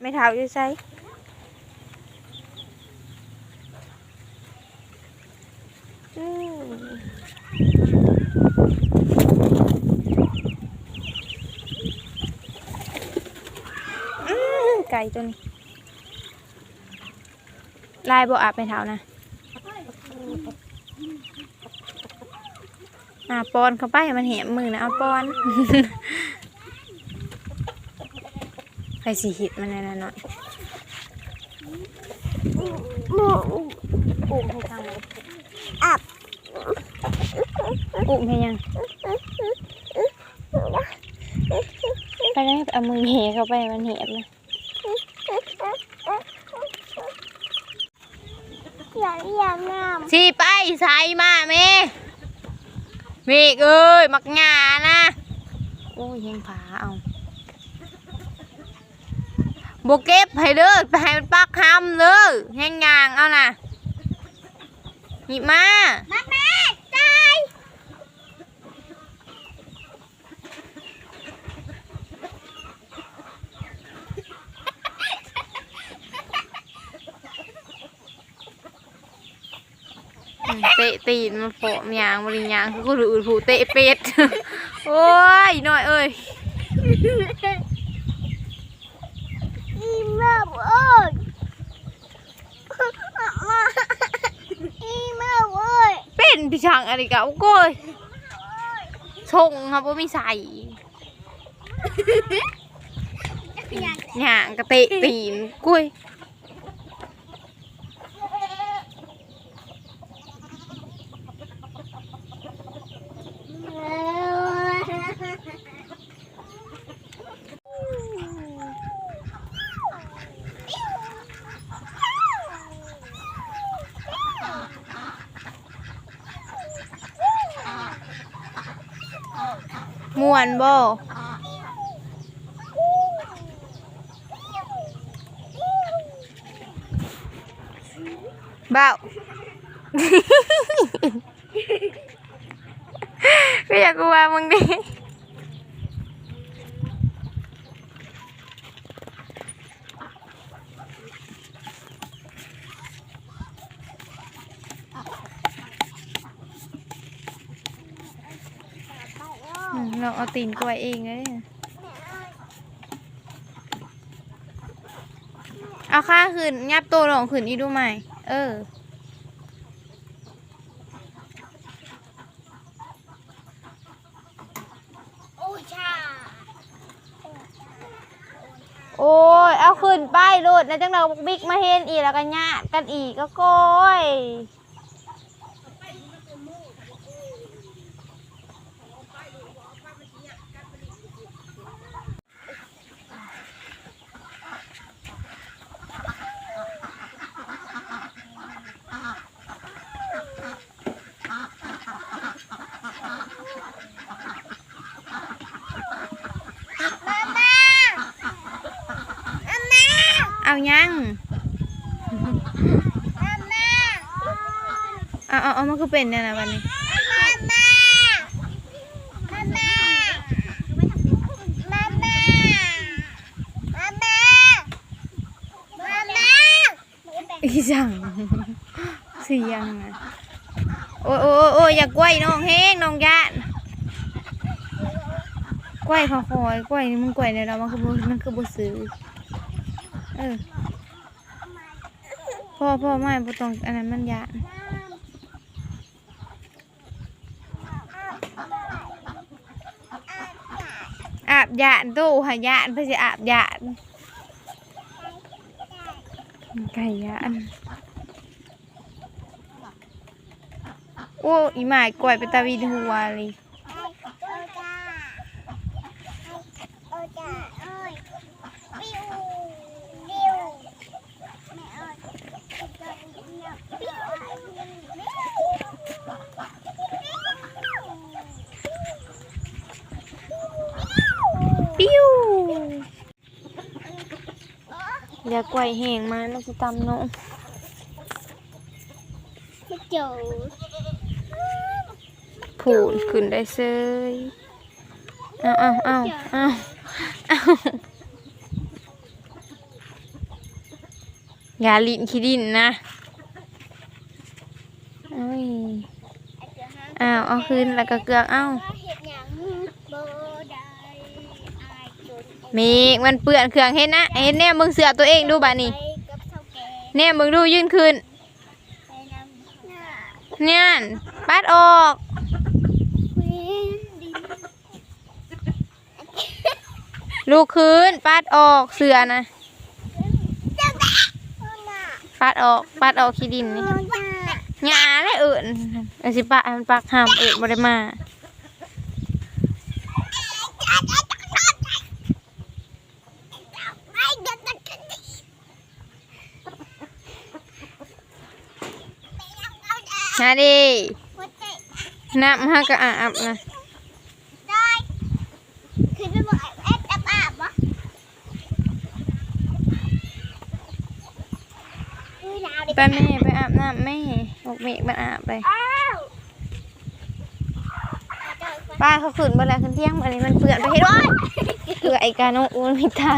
ไม่เท้าอยู่ใส่ไก่ตัวนี้ลายบอาบไม่เท้านะอ่าปอนเข้าไปให้มันแหมมือนะเอาปอน ไปสีหิดมันนั่นน่ะหน่อยมูอุ้มให้ทางอับอุ้มให้ยังไปได้เอามือเหยเข้าไปมันเหบนะอยากอยากงามสิไปใส่มาเมเมกเอ้ยมักงานะโอ้ยยังผาเอา โบเก็บให้เด้อไปให้มันปักคำเด้อแห้งยางเอาน่ะหยิบมามาแม่ใจเตะตีนมันโผล่ยางบริยางคือกูดูดผูเตะเป็ด โอ้ยหน่อยเอ้ย เป็นพี่ช่างอะไรกะโอ้โก้ยชงครับว่าไม่ใส่หย่างกระเตะตีนกุ้ย ม่วนบ่เบ้าก็อยากกลัวมึงดิ เราเอาตีนกล้วยเองเลยเอาค่าขึ้นงับตัวลงขึ้นอีดูใหม่ เออ โอ้ชา โอ้ย เอาขึ้นไปโลดแล้วจังเราบิ๊กมาเห็นอีกแล้วกันญาติกันอีกก็โก้ย เอายังเอาเอาเอามันคือเป็นเนี่ยนะวันนี้อีจังเสียงอะโอ้ยโอ้ยโอ้ยอย่ากล้วยน้องเฮงน้องยานกล้วยเขาคอยกล้วยนี่มึงกล้วยเนี่ยเรามันคือบ่มันคือบ่ซื้อ เออพ่อพ่อไม่บ่ต้องอันนั้นมันยาอาบยานตู้หายานเพื่อจะอาบยานไก่ยานโอ้อีหมายกล้วยไปตาวีดหัวเลย ปิ้ว เดี๋ยวกล้วยแห้งมาแล้วจะตำเนาะเจ้าผูนขึ้นได้เซยเอาเอาเอาเอาเอาอย่าลิ้นขี้ดินนะโอ้ยอ้าวเอาคืนแล้วก็เกลือกเอ้า มีมันเปื้อนเครื่องเห็นนะเห็นแน่มึงเสือตัวเองดูบ้านี่ไปกับเฒ่าแก่แน่มึงดูยื่นคืนไปนำหน้าเนี่ยปัดออกเว้นดินลูกคืนปัดออกเสือนะเจ้าแม่เอาหน้าปัดออกปัดออกขี้ดินนี่เอาหน้าหยาเลยเอิ่นเอาสิปะมันปักห้ามเอิ่นบ่ได้มา หาดิน้ำฮะก็อาบนะคือไปบอกเอ็ดอาบอาบวะอุ้ยหนาวดิไปแม่ไปอาบน้ำแม่บอกเมฆมันอาบไปอ้าวป้าเขาขืนเมื่อไรขึ้นเที่ยงอันนี้มันเปื่อนไปเห็นว่าเปื่อไอกาโนอูนมิตา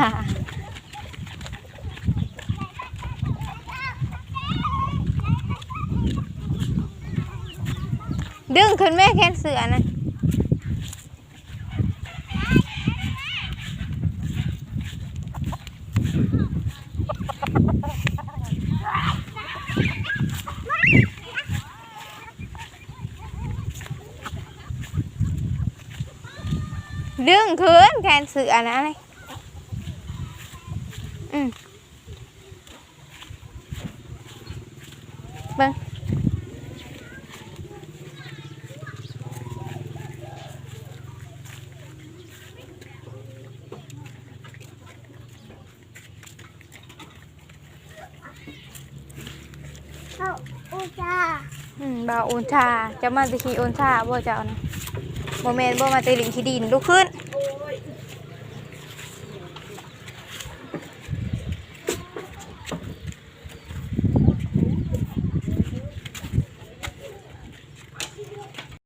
ดึงขึ้นแม่แค่เสือนะดึงขึ้นแค่เสือนะอะไรอืมเบิ้ง อุจาอืมบ่าวโอนชาจะมาตะขีโอนชาบ่เจ้านะโมเมนต์บ่มาตะลิงขี้ดินลุกขึ้น